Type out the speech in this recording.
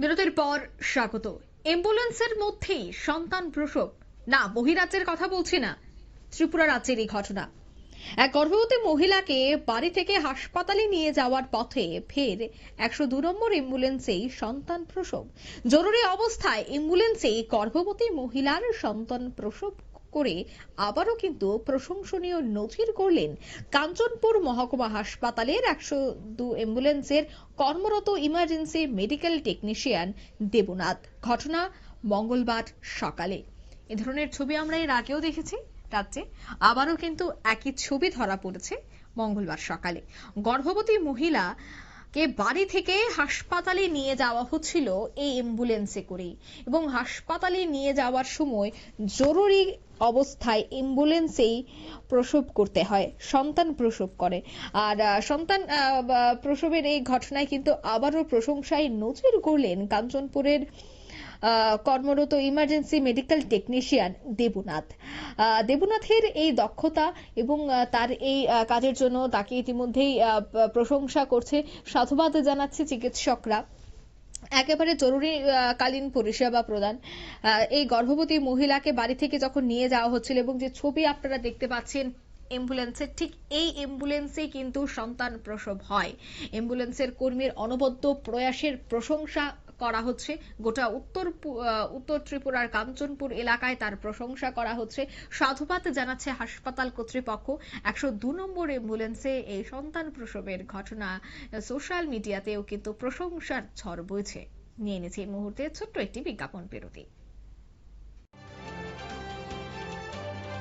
বিরতির পর স্বাগত। অ্যাম্বুলেন্সের মধ্যেই সন্তান প্রসব। না বহিরাজ্যের কথা বলছি না। ত্রিপুরা রাজ্যের এই ঘটনা। এক গর্ভবতী মহিলাকে বাড়ি থেকে হাসপাতালে নিয়ে যাওয়ার পথে ফের একশো দু নম্বর অ্যাম্বুলেন্সেই সন্তান প্রসব। জরুরি অবস্থায় অ্যাম্বুলেন্সে গর্ভবতী মহিলার সন্তান প্রসব করে আবারও কিন্তু প্রশংসনীয় নজির করলেন কাঞ্চনপুর মহকুমা হাসপাতালের একশো দু অ্যাম্বুলেন্সের কর্মরত ইমার্জেন্সি মেডিকেল টেকনিশিয়ান দেবনাথ। ঘটনা মঙ্গলবার সকালে। এ ধরনের ছবি আমরা এর আগেও দেখেছি রাজ্যে আবারও কিন্তু একই ছবি ধরা পড়েছে মঙ্গলবার সকালে। গর্ভবতী মহিলা কে বাড়ি থেকে হাসপাতালে নিয়ে যাওয়া হচ্ছিল এই অ্যাম্বুলেন্সে করে এবং হাসপাতালে নিয়ে যাওয়ার সময় জরুরি অবস্থায় অ্যাম্বুলেন্সেই প্রসব করতে হয়, সন্তান প্রসব করে। আর সন্তান প্রসবের এই ঘটনায় কিন্তু আবারও প্রশংসায় নজর করলেন কাঞ্চনপুরের কর্মরত ইমার্জেন্সি মেডিকেল টেকনিশিয়ান দেবনাথ। দেবনাথের এই দক্ষতা এবং তার এই কাজের জন্য তাকে ইতিমধ্যেই প্রশংসা করছে, সাধুবাদ জানাচ্ছে চিকিৎসকরা। একেবারে জরুরি কালীন পরিষেবা প্রদান। এই গর্ভবতী মহিলাকে বাড়ি থেকে যখন নিয়ে যাওয়া হচ্ছিল এবং যে ছবি আপনারা দেখতে পাচ্ছেন অ্যাম্বুলেন্সের ঠিক এই অ্যাম্বুলেন্সে কিন্তু সন্তান প্রসব হয়। অ্যাম্বুলেন্সের কর্মীর অনবদ্য প্রয়াসের প্রশংসা করা হচ্ছে। গোটা উত্তর উত্তর ত্রিপুরার কাঞ্চনপুর এলাকায় তার প্রশংসা করা হচ্ছে। সাধুবাদ জানাচ্ছে হাসপাতাল কর্তৃপক্ষ। একশো দু নম্বর অ্যাম্বুলেন্সে এই সন্তান প্রসবের ঘটনা সোশ্যাল মিডিয়াতেও কিন্তু প্রশংসার ঝড় বইছে। নিয়ে এনেছি এই মুহূর্তে ছোট্ট একটি বিজ্ঞাপন বিরতি।